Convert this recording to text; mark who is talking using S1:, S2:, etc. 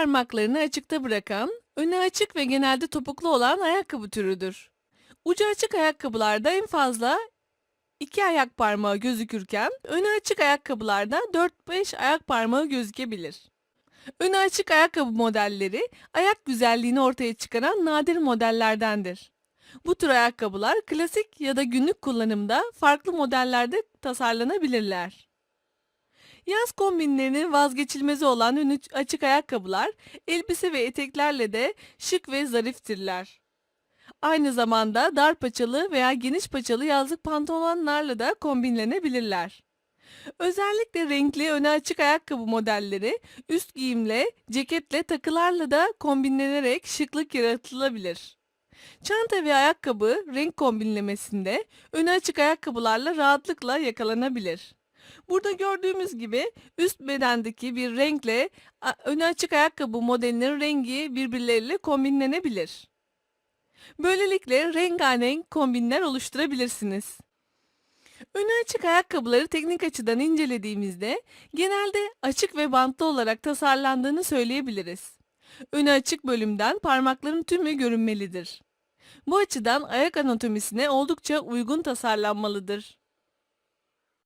S1: parmaklarını açıkta bırakan, önü açık ve genelde topuklu olan ayakkabı türüdür. Ucu açık ayakkabılarda en fazla iki ayak parmağı gözükürken, önü açık ayakkabılarda 4-5 ayak parmağı gözükebilir. Önü açık ayakkabı modelleri, ayak güzelliğini ortaya çıkaran nadir modellerdendir. Bu tür ayakkabılar klasik ya da günlük kullanımda farklı modellerde tasarlanabilirler. Yaz kombinlerinin vazgeçilmezi olan önü açık ayakkabılar, elbise ve eteklerle de şık ve zariftirler. Aynı zamanda dar paçalı veya geniş paçalı yazlık pantolonlarla da kombinlenebilirler. Özellikle renkli öne açık ayakkabı modelleri üst giyimle, ceketle, takılarla da kombinlenerek şıklık yaratılabilir. Çanta ve ayakkabı renk kombinlemesinde öne açık ayakkabılarla rahatlıkla yakalanabilir. Burada gördüğümüz gibi üst bedendeki bir renkle öne açık ayakkabı modelinin rengi birbirleriyle kombinlenebilir. Böylelikle rengarenk kombinler oluşturabilirsiniz. Önü açık ayakkabıları teknik açıdan incelediğimizde genelde açık ve bantlı olarak tasarlandığını söyleyebiliriz. Önü açık bölümden parmakların tümü görünmelidir. Bu açıdan ayak anatomisine oldukça uygun tasarlanmalıdır.